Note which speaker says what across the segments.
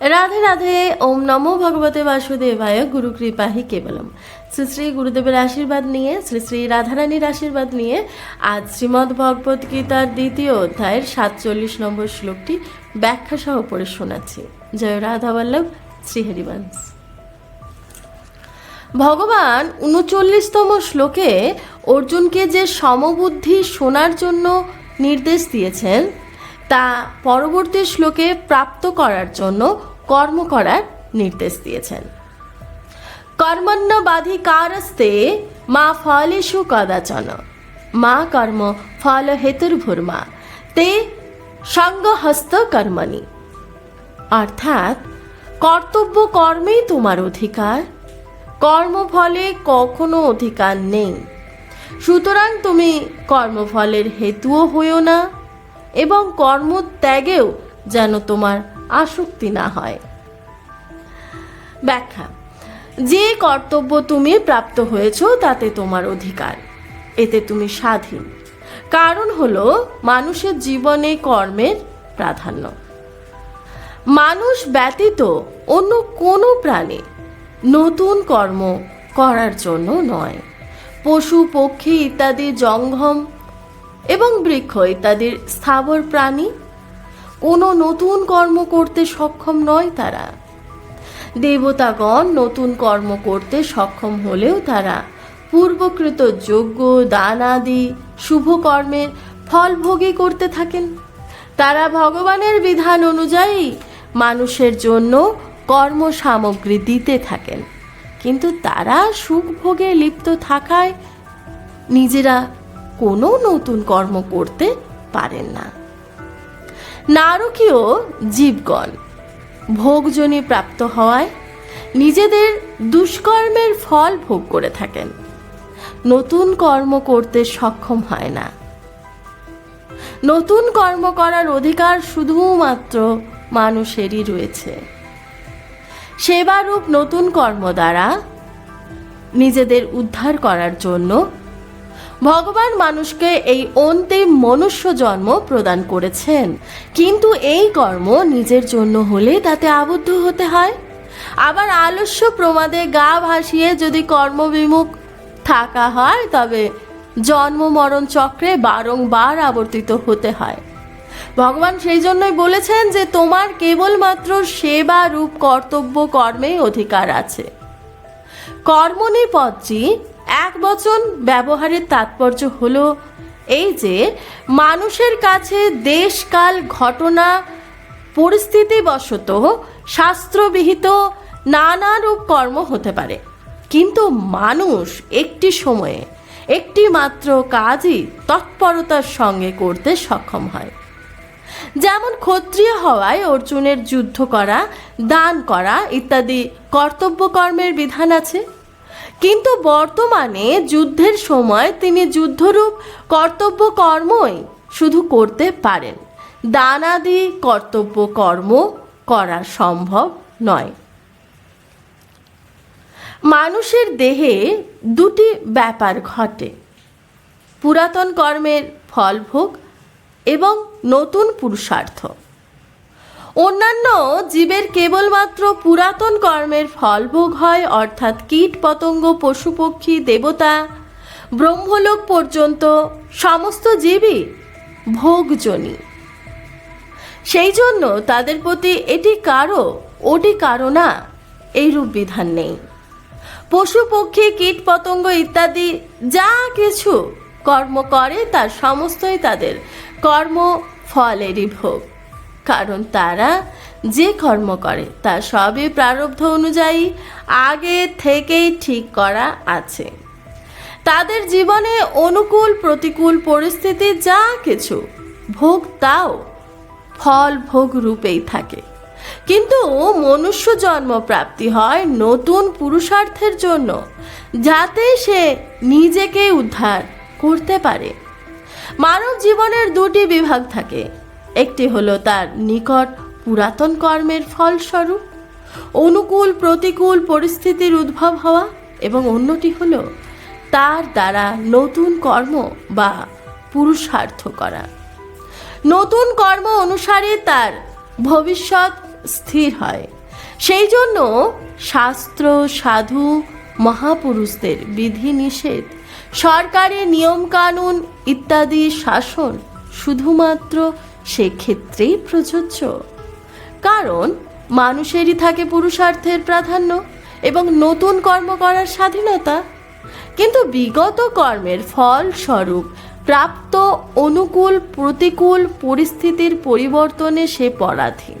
Speaker 1: রাধে রাধে, ওম নমো ভগবতে বাসুদেবায়, গুরু কৃপাহি কেবলম। শ্রী শ্রী গুরুদেবের আশীর্বাদ নিয়ে, শ্রী শ্রী রাধারানীর আশীর্বাদ নিয়ে আজ শ্রীমদ্ ভগবত গীতার দ্বিতীয় অধ্যায়ের সাতচল্লিশ নম্বর শ্লোকটি ব্যাখ্যা সহ পড়ে শোনাচ্ছি। জয় রাধা বল্লভ শ্রীহরিবংশ ভগবান উনচল্লিশতম শ্লোকে অর্জুনকে যে সমবুদ্ধি শোনার জন্য নির্দেশ দিয়েছেন তা পরবর্তী শ্লোকে প্রাপ্ত করার জন্য কর্ম করার নির্দেশ দিয়েছেন। কর্মণ্য বাধিকারস্তে মা ফলেষু কদাচন। মা কর্ম ফল হেতুর্ভুর্মা। তে সঙ্গহস্ত কর্মণি। অর্থাৎ কর্তব্য কর্মেই তোমার অধিকার। কর্মফলে কখনো অধিকার নেই। সুতরাং তুমি কর্মফলের হেতুও হইও না। এবং কর্মত্যাগেও যেন তোমার আসক্তি না হয়। ব্যাখ্যা, যে কর্তব্য তুমি প্রাপ্ত হয়েছ তাতে তোমার অধিকার, এতে তুমি স্বাধীন। কারণ হলো মানুষের জীবনে কর্মের প্রাধান্য। মানুষ ব্যতীত অন্য কোনো প্রাণী নতুন কর্ম করার জন্য নয়। পশু, পক্ষী ইত্যাদি জঙ্গম এবং বৃক্ষ ইত্যাদির স্থাবর প্রাণী। কোনো নতুন কর্ম করতে সক্ষম নয় তারা। দেবতাগণ নতুন কর্ম করতে সক্ষম হলেও তারা পূর্বকৃত যজ্ঞ, দান আদি, শুভ কর্মের ফল ভোগী করতে থাকেন। তারা ভগবানের বিধান অনুযায়ী মানুষের জন্য কর্ম সামগ্রী দিতে থাকেন। কিন্তু তারা সুখ ভোগে লিপ্ত থাকায় নিজেরা কোনো নতুন কর্ম করতে পারেন না। নারকীয় জীবগণ, ভোগজনী প্রাপ্ত হওয়ায় নিজেদের দুষ্কর্মের ফল ভোগ করে থাকেন। নতুন কর্ম করতে সক্ষম হয় না। নতুন কর্ম করার অধিকার শুধুমাত্র মানুষেরই রয়েছে। সেবারূপ নতুন কর্ম দ্বারা নিজেদের উদ্ধার করার জন্য ভগবান মানুষকে এই অন্তিম মনুষ্য জন্ম প্রদান করেছেন। কিন্তু এই কর্ম নিজের জন্য হলে তাতে আবদ্ধ হতে হয়। আবার আলস্য প্রমাদে গা ভাসিয়ে যদি কর্মবিমুখ থাকা হয়, তবে জন্ম মরণ চক্রে বারংবার আবর্তিত হতে হয়। ভগবান সেই জন্যই বলেছেন যে, তোমার কেবলমাত্র সেবা রূপ কর্তব্য কর্মেই অধিকার আছে। কর্মণি পদটি এক বচন ব্যবহারের তাৎপর্য হলো এই যে মানুষের কাছে দেশকাল ঘটনা, পরিস্থিতিবশত শাস্ত্রবিহিত নানা রূপ কর্ম হতে পারে। কিন্তু মানুষ একটি সময়ে একটি মাত্র কাজই তৎপরতার সঙ্গে করতে সক্ষম হয়। যেমন ক্ষত্রিয় হওয়ায় অর্জুনের যুদ্ধ করা, দান করা ইত্যাদি কর্তব্য কর্মের বিধান আছে। কিন্তু বর্তমানে যুদ্ধের সময় তিনি যুদ্ধরূপ কর্তব্য কর্মই শুধু করতে পারেন। দানাদি কর্তব্য কর্ম করা সম্ভব নয়। মানুষের দেহে দুটি ব্যাপার ঘটে। পুরাতন কর্মের ফলভোগ এবং নতুন পুরুষার্থ। অন্যান্য জীবের কেবলমাত্র পুরাতন কর্মের ফলভোগ হয়, অর্থাৎ কীট পতঙ্গ, পশু পক্ষী, দেবতা, ব্রহ্মলোক পর্যন্ত সমস্ত জীবই ভোগজনী সেই জন্য তাদের প্রতি এটি কারও ওটি কারও না, এইরূপ বিধান নেই। পশু পক্ষী, কীট পতঙ্গ ইত্যাদি যা কিছু কর্ম করে, তার সমস্তই তাদের কর্ম ফলেরই ভোগ। কারণ তারা যে কর্ম করে, তা সবই প্রারব্ধ অনুযায়ী আগে থেকেই ঠিক করা আছে। তাদের জীবনে অনুকূল, প্রতিকূল পরিস্থিতি যা কিছু, ভোগ তাও ফল ভোগ রূপেই থাকে। কিন্তু মনুষ্য জন্ম প্রাপ্তি হয় নতুন পুরুষার্থের জন্য, যাতে সে নিজেকে উদ্ধার করতে পারে। মানব জীবনের দুটি বিভাগ থাকে একটি হলো তার নিকট পুরাতন কর্মের ফলস্বরূপ, অনুকূল প্রতিকূল পরিস্থিতির উদ্ভব হওয়া, এবং অন্যটি হলো তার দ্বারা নতুন কর্ম বা পুরুষার্থ করা। নতুন কর্ম অনুসারে তার ভবিষ্যৎ স্থির হয়। সেই জন্য শাস্ত্র, সাধু, মহাপুরুষদের বিধি নিষেধ সরকারি নিয়মকানুন ইত্যাদি শাসন শুধুমাত্র সেক্ষেত্রেই প্রযোজ্য। কারণ মানুষেরই থাকে পুরুষার্থের প্রাধান্য এবং নতুন কর্ম করার স্বাধীনতা। কিন্তু বিগত কর্মের ফল স্বরূপ প্রাপ্ত অনুকূল প্রতিকূল পরিস্থিতির পরিবর্তনে সে পরাধীন।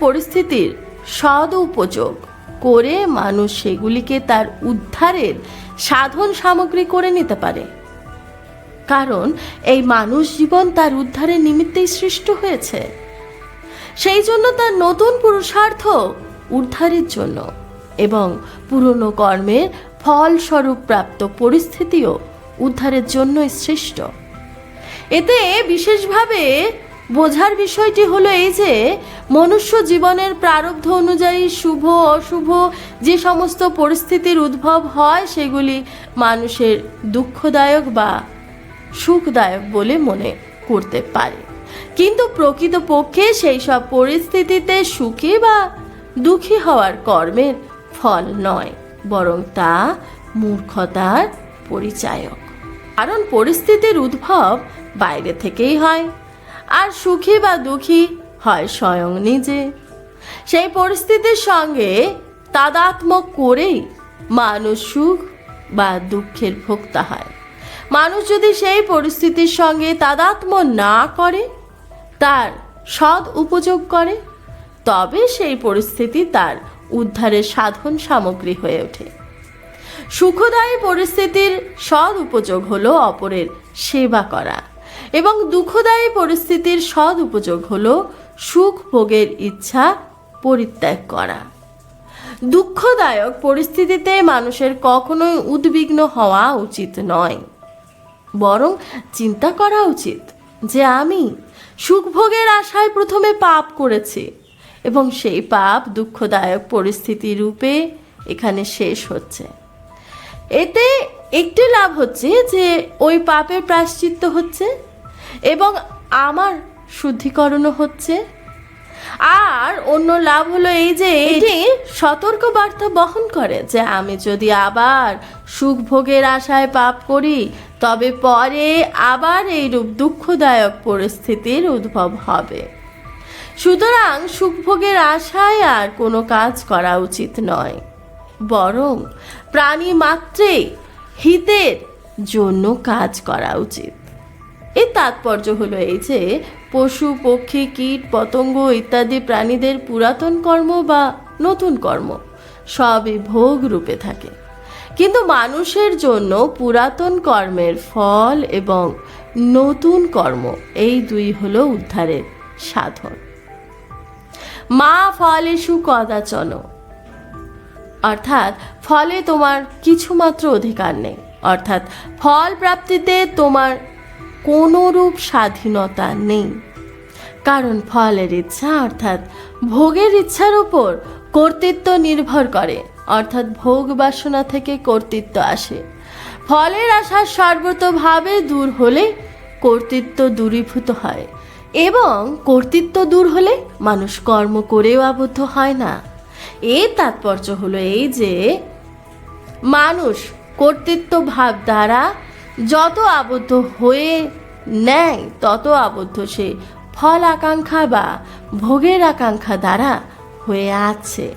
Speaker 1: পরিস্থিতির সদ উপযোগ করে মানুষ সেগুলিকে তার উদ্ধারের সাধন সামগ্রী করে নিতে পারে। কারণ এই মানুষ জীবন তার উদ্ধারের নিমিত্তেই সৃষ্ট হয়েছে। সেই জন্য তার নতুন পুরুষার্থ উদ্ধারের জন্য এবং পুরনো কর্মের ফলস্বরূপ প্রাপ্ত পরিস্থিতিও উদ্ধারের জন্যই সৃষ্ট। এতে বিশেষভাবে বোঝার বিষয়টি হলো এই যে, মনুষ্য জীবনের প্রারব্ধ অনুযায়ী শুভ, অশুভ যে সমস্ত পরিস্থিতির উদ্ভব হয়, সেগুলি মানুষের দুঃখদায়ক বা সুখদায়ক বলে মনে করতে পারে। কিন্তু প্রকৃতপক্ষে সেই সব পরিস্থিতিতে সুখী বা দুঃখী হওয়ার কর্মের ফল নয়, বরং তা মূর্খতার পরিচায়ক। কারণ পরিস্থিতির উদ্ভব বাইরে থেকেই হয়, আর সুখী বা দুঃখী হয় স্বয়ং নিজে। সেই পরিস্থিতির সঙ্গে তাদাত্মক করেই মানুষ সুখ বা দুঃখের ভোক্তা হয়। মানুষ যদি সেই পরিস্থিতির সঙ্গে তাদাত্ম না করে, তার সৎ উপযোগ করে, তবে সেই পরিস্থিতি তার উদ্ধারের সাধন সামগ্রী হয়ে ওঠে। সুখদায়ী পরিস্থিতির সৎ উপযোগ হলো অপরের সেবা করা এবং দুঃখদায়ী পরিস্থিতির সৎ উপযোগ হলো সুখ ভোগের ইচ্ছা পরিত্যাগ করা। দুঃখদায়ক পরিস্থিতিতে মানুষের কখনোই উদ্বিগ্ন হওয়া উচিত নয়। বরং চিন্তা করা উচিত যে আমি সুখভোগের আশায় প্রথমে পাপ করেছি এবং সেই পাপ দুঃখদায়ক পরিস্থিতি রূপে এখানে শেষ হচ্ছে। এতে একটি লাভ হচ্ছে যে ওই পাপের প্রায়শ্চিত্ত হচ্ছে এবং আমার শুদ্ধিকরণও হচ্ছে। আর অন্য লাভ হলো এই যে এটি সতর্ক বার্তা বহন করে যে আমি যদি আবার সুখ ভোগের আশায় পাপ করি তবে পরে আবার এইরূপ দুঃখদায়ক পরিস্থিতির উদ্ভব হবে। সুতরাং সুখভোগের আশায় আর কোনো কাজ করা উচিত নয়। বরং প্রাণী মাত্রে হিতের জন্য কাজ করা উচিত। এর তাৎপর্য হলো এই যে, পশু, পক্ষী, কীট, পতঙ্গ ইত্যাদি প্রাণীদের পুরাতন কর্ম বা নতুন কর্ম সবই ভোগ রূপে থাকে। কিন্তু মানুষের জন্য পুরাতন কর্মের ফল এবং নতুন কর্ম, এই দুই হলো উদ্ধারের সাধন। মা ফলেষু কদাচন অর্থাৎ ফলে তোমার কিছুমাত্র অধিকার নেই। অর্থাৎ ফল প্রাপ্তিতে তোমার কোনোরূপ স্বাধীনতা নেই। কারণ ফলের ইচ্ছা, অর্থাৎ ভোগের ইচ্ছার উপর কর্তৃত্ব নির্ভর করে। অর্থাৎ ভোগ বাসনা থেকে কর্তৃত্ব আসে। ফলের আশা সর্বতভাবে দূর হলে কর্তৃত্ব দূরীভূত হয় এবং কর্তৃত্ব দূর হলে মানুষ কর্ম করেও আবদ্ধ হয় না। এর তাৎপর্য হলো এই যে, মানুষ কর্তৃত্ব ভাব দ্বারা যত আবদ্ধ হয়ে নেয়, তত আবদ্ধ সে ফল আকাঙ্ক্ষা বা ভোগের আকাঙ্ক্ষা দ্বারা হয়ে আছে।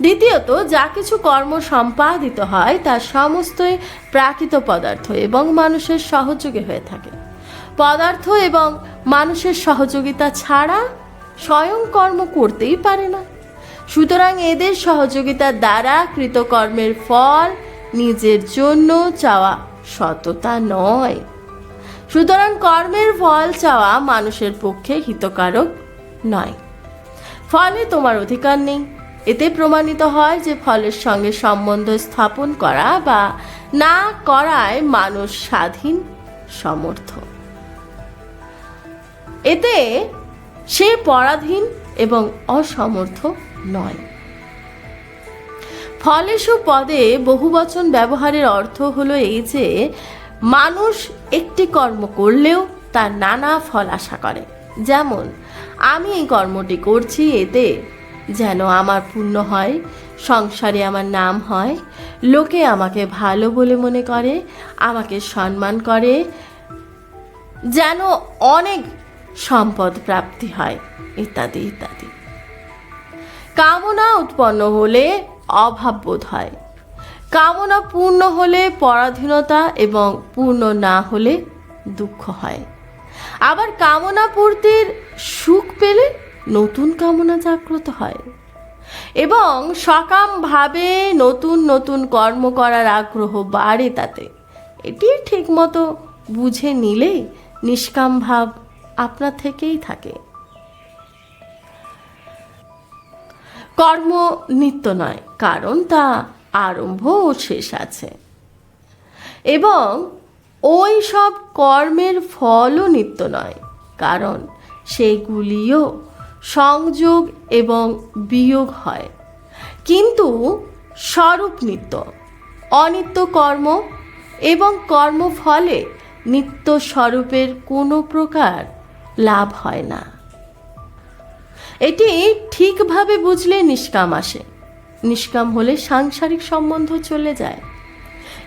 Speaker 1: দ্বিতীয়ত, যা কিছু কর্ম সম্পাদিত হয় তা সমস্তই প্রাকৃত পদার্থ এবং মানুষের সহযোগী হয়ে থাকে। পদার্থ এবং মানুষের সহযোগিতা ছাড়া স্বয়ং কর্ম করতেই পারে না। সুতরাং এদের সহযোগিতার দ্বারা কৃতকর্মের ফল নিজের জন্য চাওয়া সততা নয়। সুতরাং কর্মের ফল চাওয়া মানুষের পক্ষে হিতকারক নয়। ফলে তোমার অধিকার নেই। এতে প্রমাণিত হয় যে ফলের সঙ্গে সম্বন্ধ স্থাপন করা বা না করায় মানুষ স্বাধীন, সমর্থ। এতে সে পরাধীন এবং অসমর্থ নয়। ফলেশু পদে বহুবচন ব্যবহারের অর্থ হলো এই যে, মানুষ একটি কর্ম করলেও তার নানা ফল আশা করে। যেমন, আমি এই কর্মটি করছি, এতে যেন আমার পুণ্য হয়, সংসারে আমার নাম হয়। লোকে আমাকে ভালো বলে মনে করে, আমাকে সম্মান করে, যেন অনেক সম্পদ প্রাপ্তি হয়, ইত্যাদি ইত্যাদি। কামনা উৎপন্ন হলে অভাব বোধ হয়। কামনা পূর্ণ হলে পরাধীনতা এবং পূর্ণ না হলে দুঃখ হয়। আবার কামনা পূর্তির সুখ পেলে নতুন কামনা জাগ্রত হয় এবং সকামভাবে নতুন নতুন কর্ম করার আগ্রহ বাড়ে তাতে। এটি ঠিকমতো বুঝে নিলে নিষ্কাম ভাব আপনার থেকেই থাকে। কর্ম নিত্য নয়, কারণ তা আরম্ভ ও শেষ আছে। এবং ওই সব কর্মের ফলও নিত্য নয়, কারণ সেগুলিও সংযোগ এবং বিয়োগ হয়। কিন্তু স্বরূপ নিত্য, অনিত্য কর্ম এবং কর্মফলে নিত্য স্বরূপের কোনো প্রকার লাভ হয় না। এটি ঠিকভাবে বুঝলে নিষ্কাম আসে। নিষ্কাম হলে সাংসারিক সম্বন্ধ চলে যায়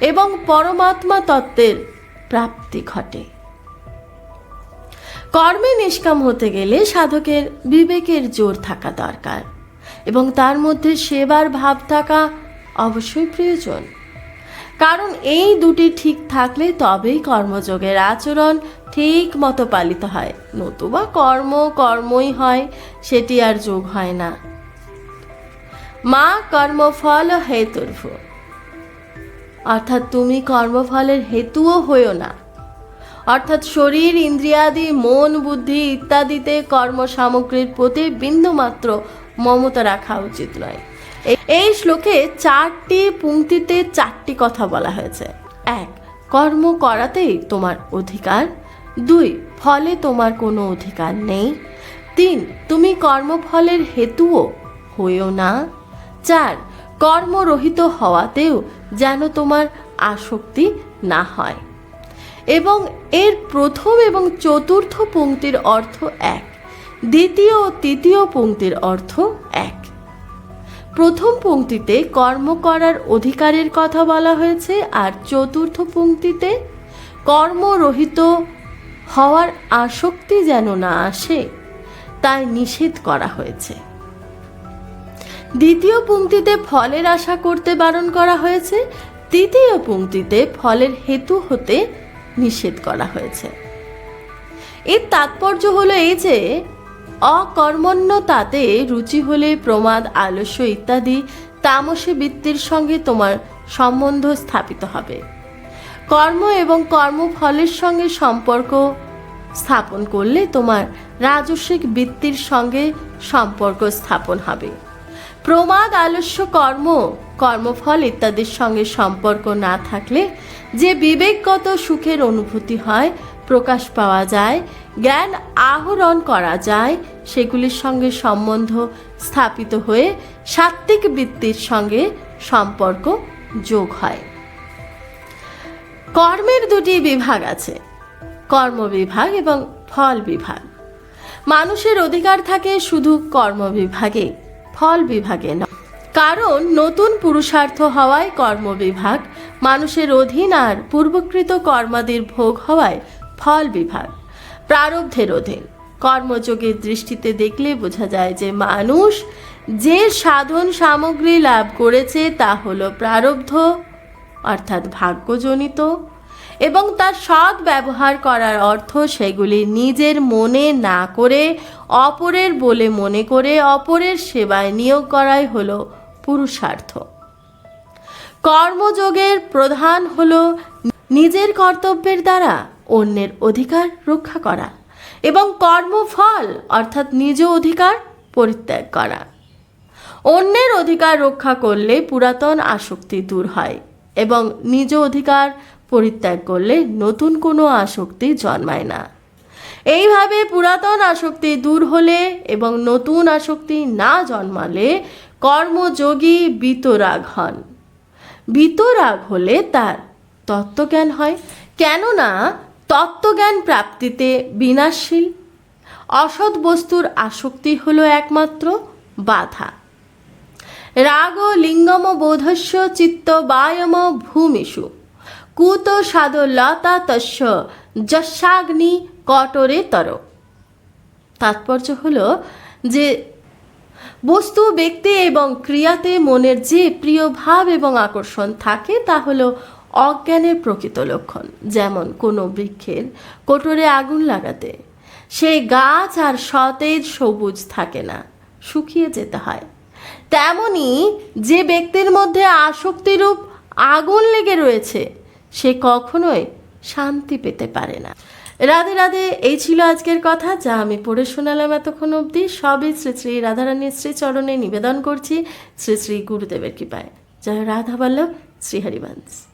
Speaker 1: এবং পরমাত্মা তত্ত্বের প্রাপ্তি ঘটে। কর্মে নিষ্কাম হতে গেলে সাধকের বিবেকের জোর থাকা দরকার এবং তার মধ্যে সেবার ভাব থাকা অবশ্যই প্রয়োজন। কারণ এই দুটি ঠিক থাকলে তবেই কর্মযোগের আচরণ ঠিক মতো পালিত হয়। নতুবা কর্ম কর্মই হয়, সেটি আর যোগ হয় না। মা কর্মফল হেতুর্ভ। অর্থাৎ তুমি কর্মফলের হেতুও হইও না। অর্থাৎ শরীর, ইন্দ্রিয়াদি, মন, বুদ্ধি ইত্যাদিতে কর্ম সামগ্রীর প্রতি বিন্দুমাত্র মমতা রাখা উচিত নয়। এই শ্লোকে চারটি পুংক্তিতে চারটি কথা বলা হয়েছে। এক, কর্ম করাতেই তোমার অধিকার। দুই, ফলে তোমার কোনো অধিকার নেই। তিন, তুমি কর্মফলের হেতুও হইও না। চার, কর্মরহিত হওয়াতেও যেন তোমার আসক্তি না হয়। এবং এর প্রথম এবং চতুর্থ পঙ্ক্তির অর্থ এক। দ্বিতীয় ও তৃতীয় পঙ্ক্তির অর্থ এক। প্রথম পঙ্ক্তিতে কর্ম করার অধিকারের কথা বলা হয়েছে আর চতুর্থ পঙ্ক্তিতে কর্মরহিত হওয়ার আসক্তি যেন না আসে, তাই নিষেধ করা হয়েছে। দ্বিতীয় পঙ্ক্তিতে ফলের আশা করতে বারণ করা হয়েছে, তৃতীয় পঙ্ক্তিতে ফলের হেতু হতে নিষেধ করা হয়েছে। এর তাৎপর্য হলো এই যে অকর্মণ্য তাতে রুচি হলে প্রমাদ, আলস্য ইত্যাদি তামসে বৃত্তির সঙ্গে তোমার সম্বন্ধ স্থাপিত হবে। কর্ম এবং কর্মফলের সঙ্গে সম্পর্ক স্থাপন করলে তোমার রাজস্বিক বৃত্তির সঙ্গে সম্পর্ক স্থাপন হবে। প্রমাদ, আলস্য, কর্ম, কর্মফল ইত্যাদির সঙ্গে সম্পর্ক না থাকলে যে বিবেকগত সুখের অনুভূতি হয়, প্রকাশ পাওয়া যায়, জ্ঞান আহরণ করা যায়, সেগুলির সঙ্গে সম্বন্ধ স্থাপিত হয়ে সাত্ত্বিক বৃত্তির সঙ্গে সম্পর্ক যোগ হয়। কর্মের দুটি বিভাগ আছে, কর্ম বিভাগ এবং ফল বিভাগ। মানুষের অধিকার থাকে শুধু কর্ম বিভাগে, ফল বিভাগে নয়। কারণ নতুন পুরুষার্থ হওয়ায় কর্ম বিভাগ মানুষের অধীন আর পূর্বকৃত কর্মাদির ভোগ হওয়ায় ফল বিভাগ, প্রারব্ধের অধীন। কর্মযোগের দৃষ্টিতে দেখলে বোঝা যায় যে মানুষ যে সাধন সামগ্রী লাভ করেছে তা হলো প্রারব্ধ, অর্থাৎ ভাগ্যজনিত, এবং তার সৎ ব্যবহার করার অর্থ সেগুলি নিজের মনে না করে অপরের বলে মনে করে অপরের সেবায় নিয়োগ করাই হলো পুরুষার্থ। কর্মযোগের প্রধান হল নিজের কর্তব্যের দ্বারা অন্যের অধিকার রক্ষা করা এবং কর্মফল, অর্থাৎ নিজ অধিকার পরিত্যাগ করা। অন্যের অধিকার রক্ষা করলে পুরাতন আসক্তি দূর হয় এবং নিজ অধিকার পরিত্যাগ করলে নতুন কোনো আসক্তি জন্মায় না। এইভাবে পুরাতন আসক্তি দূর হলে এবং নতুন আসক্তি না জন্মালে কর্মযোগী বিতরাগ হন। বিতরাগ হলে তার তত্ত্বজ্ঞান হয়। কেননা, তত্ত্বজ্ঞান প্রাপ্তিতে বিনাশশীল। অসৎ বস্তুর আসক্তি হলো একমাত্র বাধা। রাগ লিঙ্গম বোধস্য চিত্ত বায়ম ভূমিষু। কুত সাদলতা তস্য যশাগ্নি কটরে তর তাৎপর্য হলো যে বস্তু, ব্যক্তি এবং ক্রিয়াতে মনের যে প্রিয় ভাব এবং আকর্ষণ থাকে, তা হলো অজ্ঞানের প্রকৃত লক্ষণ। যেমন কোনো বৃক্ষের কোটরে আগুন লাগাতে সেই গাছ আর সতেজ সবুজ থাকে না, শুকিয়ে যেতে হয়। তেমনি যে ব্যক্তির মধ্যে আসক্তিরূপ আগুন লেগে রয়েছে, সে কখনোই শান্তি পেতে পারে না। রাধে রাধে, এই ছিল আজকের কথা, যা আমি পড়ে শোনালাম এতক্ষণ অবধি। সবই শ্রী শ্রী রাধারানীর শ্রী চরণে নিবেদন করছি। শ্রী শ্রী গুরুদেবের কৃপায়। জয় রাধা বল্লভ, শ্রী হরিবংশ।